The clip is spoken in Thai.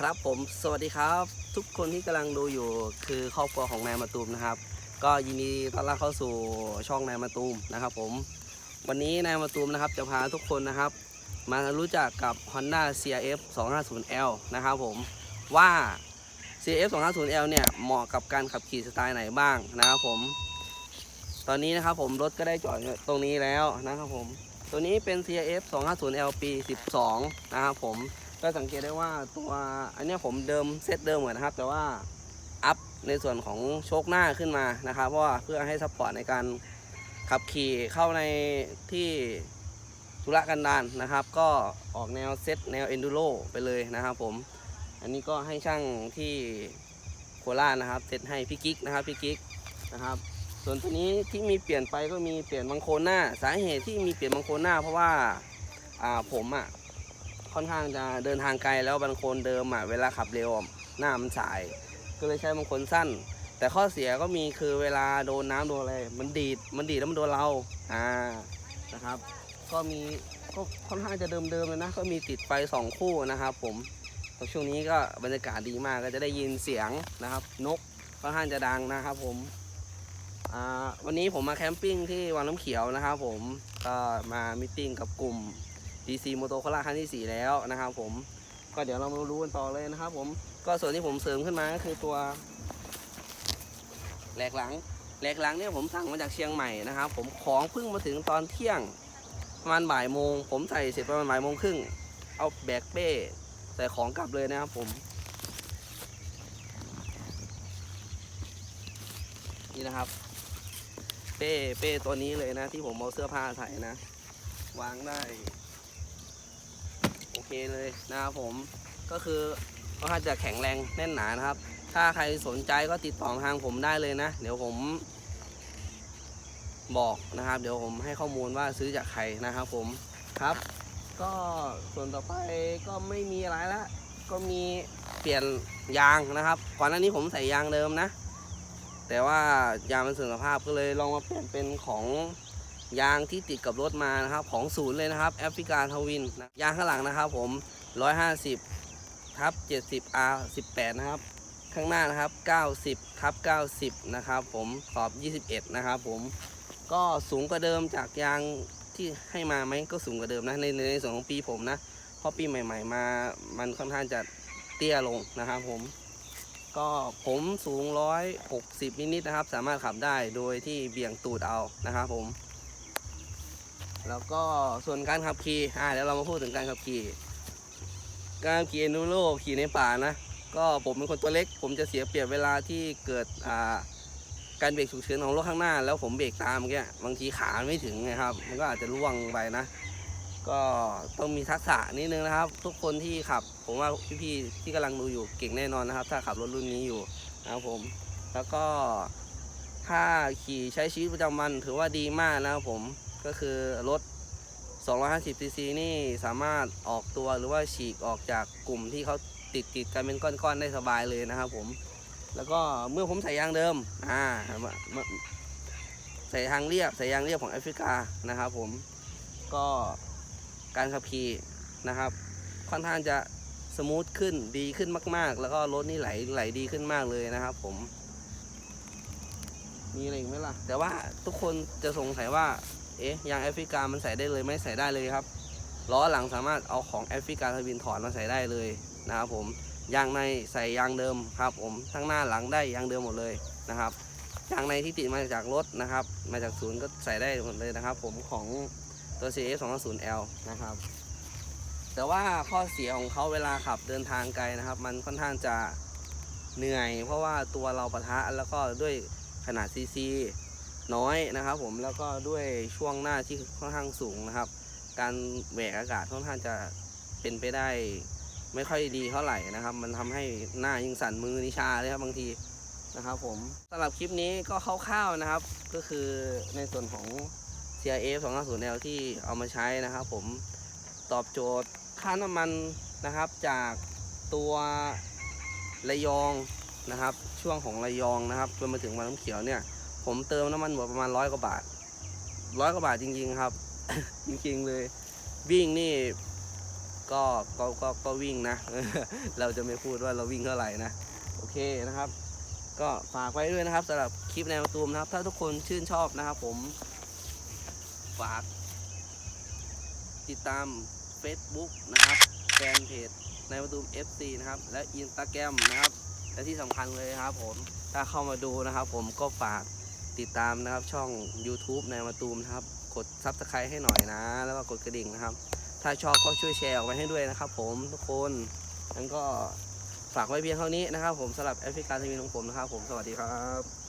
ครับผมสวัสดีครับ ทุกคนที่กำลังดูอยู่คือครอบครัวของนายมาตูมนะครับ ก็ยินดีต้อนรับเข้าสู่ช่องนายมาตูมนะครับผมวันนี้นายมาตูมนะครับจะพาทุกคนนะครับ มารู้จักกับ Honda CRF 250L นะครับผมว่า CRF 250L เนี่ยเหมาะกับการขับขี่สไตล์ไหนบ้างนะครับผม ตอนนี้นะครับผมรถก็ได้จอดตรงนี้แล้วนะครับผมตัวนี้เป็น CRF 250L ปี 12 นะครับผม ก็สังเกตได้ว่าตัวอันนี้ผมเดิมเซตเดิมเหมือนนะครับ แต่ว่าอัพในส่วนของโชคหน้าขึ้นมานะครับ เพราะว่าเพื่อให้ซัพพอร์ตในการขับขี่เข้าในที่ธุระกันดารนะครับ ก็ออกแนวเซตแนวเอนดูโรไปเลยนะครับผม อันนี้ก็ให้ช่างที่โคราชนะครับเซตให้พี่กิ๊กนะครับพี่กิ๊กนะครับ ส่วนตัวนี้ที่มีเปลี่ยนไปก็มีเปลี่ยนบังโคนหน้า สาเหตุที่มีเปลี่ยนบังโคนหน้า เพราะว่าอ่าผมอะ ค่อนข้างจะเดินทางไกลแล้วบางคนเดิมอะเวลาขับเร็วหน้ามันสาย ก็เลยใช้บางคนสั้น แต่ข้อเสียก็มีคือเวลาโดนน้ำโดนอะไรมันดีดมันดีดแล้วมันโดนเราอ่านะครับ ก็มีก็ค่อนข้างจะเดิมๆเลยนะ ก็มีติดไฟสองคู่นะครับผมแล้วช่วงนี้ก็บรรยากาศดีมากก็จะได้ยินเสียงนะครับ นกค่อนข้างจะดังนะครับผมวันนี้ผมมาแคมปิ้งที่วังน้ำเขียวนะครับผมก็มามิทติ้งกับกลุ่ม DC โมโตโคล่าครั้งที่ 4 แล้วนะครับผมก็เดี๋ยวเรามารู้กันต่อเลยนะครับผมก็ส่วนที่ผมเสริมขึ้นมาก็คือตัวแหลกหลังแหลกหลังเนี่ยผมสั่งมาจากเชียงใหม่นะครับผมของเพิ่งมาถึงตอนเที่ยงประมาณบ่ายโมง ผมใส่เสร็จประมาณบ่ายโมงครึ่งเอาแบกเป้ใส่ของกลับเลยนะครับผมนี่นะครับ เป้เป้ตัวนี้เลยนะ ที่ผมเอาเสื้อผ้าใส่นะ วางได้ เคเลยนะครับผมก็คือก็ถ้าจะแข็งแรงแน่นหนานะครับ ถ้าใครสนใจก็ติดต่อทางผมได้เลยนะ เดี๋ยวผมบอกนะครับ เดี๋ยวผมให้ข้อมูลว่าซื้อจากใครนะครับผมครับ ก็ส่วนต่อไปก็ไม่มีอะไรละก็มีเปลี่ยนยางนะครับ ก่อนหน้านี้ผมใส่ยางเดิมนะ แต่ว่ายางมันเสื่อมสภาพก็เลยลองมาเปลี่ยนเป็นของ ยางที่ติดกับรถมานะครับ ของศูนย์เลยนะครับแอฟริกาทวินนะยางข้างหลังนะครับ ผม 150ทับ70 R 18 นะครับ ข้างหน้านะครับ 90ทับ90 นะครับ ผมขอบ 21 นะครับ ผมก็สูงกว่าเดิมจากยางที่ให้มาไหมก็สูงกว่าเดิมนะในในส่วนของปีผมนะเพราะปีใหม่ ๆ มามันค่อนข้างจะเตี้ยลงนะครับ ผมก็ผมสูง 160 นิดๆนะครับ สามารถขับได้โดยที่เบี่ยงตูดเอานะครับผม แล้วก็ส่วนการขับขี่อ่าเดี๋ยวเรามาพูดถึงการขับขี่ การขี่เอนดูโรขี่ในป่านะ ก็ผมเป็นคนตัวเล็ก ผมจะเสียเปรียบเวลาที่เกิดอ่าการเบรกฉุกเฉินของรถข้างหน้า แล้วผมเบรกตามเมื่อกี้บางทีขาไม่ถึงนะครับ มันก็อาจจะล่วงไปนะ ก็ต้องมีทักษะนิดนึงนะครับ ทุกคนที่ขับ ผมว่าพี่ๆที่กำลังดูอยู่เก่งแน่นอนนะครับ ถ้าขับรถรุ่นนี้อยู่นะครับผมแล้วก็ถ้าขี่ใช้ชีวิตประจำวันถือว่าดีมากนะครับผม ก็คือรถ 250ซีซีนี่สามารถออกตัวหรือว่าฉีกออกจากกลุ่มที่เขาติดติดกันเป็นก้อนๆได้สบายเลยนะครับผม แล้วก็เมื่อผมใส่ยางเดิมอ่ามามาใส่ยางเรียบใส่ยางเรียบของแอฟริกานะครับผมก็การขับขี่นะครับ ค่อนข้างจะสมูทขึ้นดีขึ้นมาก ๆ แล้วก็รถนี่ไหลไหลดีขึ้นมากเลยนะครับผมมีอะไรอีกไหมล่ะ แต่ว่าทุกคนจะสงสัยว่า เอ๊ะยางแอฟริกามันใส่ได้เลยไม่ใส่ได้เลยครับล้อหลังสามารถเอาของแอฟริกาทวินถอดมาใส่ได้เลยนะครับผมยางในใส่ยางเดิมครับผมทั้งหน้าหลังได้ยางเดิมหมดเลยนะครับยางในที่ติดมาจากรถนะครับ มาจากศูนย์ก็ใส่ได้หมดเลยนะครับ ผมของตัว CF 2 0 L นะครับแต่ว่าข้อเสียของเขาเวลาขับเดินทางไกลนะครับ มันค่อนข้างจะเหนื่อย เพราะว่าตัวเราปะทะแล้วก็ด้วยขนาดซีซี น้อยนะครับ ผมแล้วก็ด้วยช่วงหน้าที่ค่อนข้างสูงนะครับ การแหวกอากาศค่อนข้างจะเป็นไปได้ไม่ค่อยดีเท่าไหร่นะครับ มันทำให้หน้ายิ่งสั่นมือนิชาเลยครับบางทีนะครับ ผมสำหรับคลิปนี้ก็คร่าวๆนะครับ ก็คือในส่วนของ CRF 250L ที่เอามาใช้นะครับ ผมตอบโจทย์ค่าน้ำมันนะครับ จากตัวระยองนะครับ ช่วงของระยองนะครับจนมาถึงวังน้ำเขียวเนี่ย ผมเติมน้ำมันหมดประมาณร้อยกว่าบาทร้อยกว่าบาทจริง ๆ ครับ จริงๆเลย วิ่งนี่ก็ก็ก็ก็วิ่งนะ เราจะไม่พูดว่าเราวิ่งเท่าไหร่นะ โอเคนะครับ ก็ฝากไว้ด้วยนะครับสำหรับคลิปแนวตูมนะครับ ถ้าทุกคนชื่นชอบนะครับ ผม ฝาก ติดตาม Facebook นะครับแฟนเพจในประตูม FC นะครับ และ Instagram นะครับ และที่สำคัญเลยครับ ผมถ้าเข้ามาดูนะครับ ผมก็ฝาก ติดตามนะครับช่อง YouTube นายมาตูมนะครับ กด s u b สไครต์ให้หน่อยนะ แล้วก็กดกระดิ่งนะครับ ถ้าชอบก็ช่วยแชร์ออกไปให้ด้วยนะครับ ผมทุกคนงั้นก็ฝากไว้เพียงเท่านี้นะครับ ผมสำหรับแอฟริกาทีวีของผมนะครับ ผมสวัสดีครับ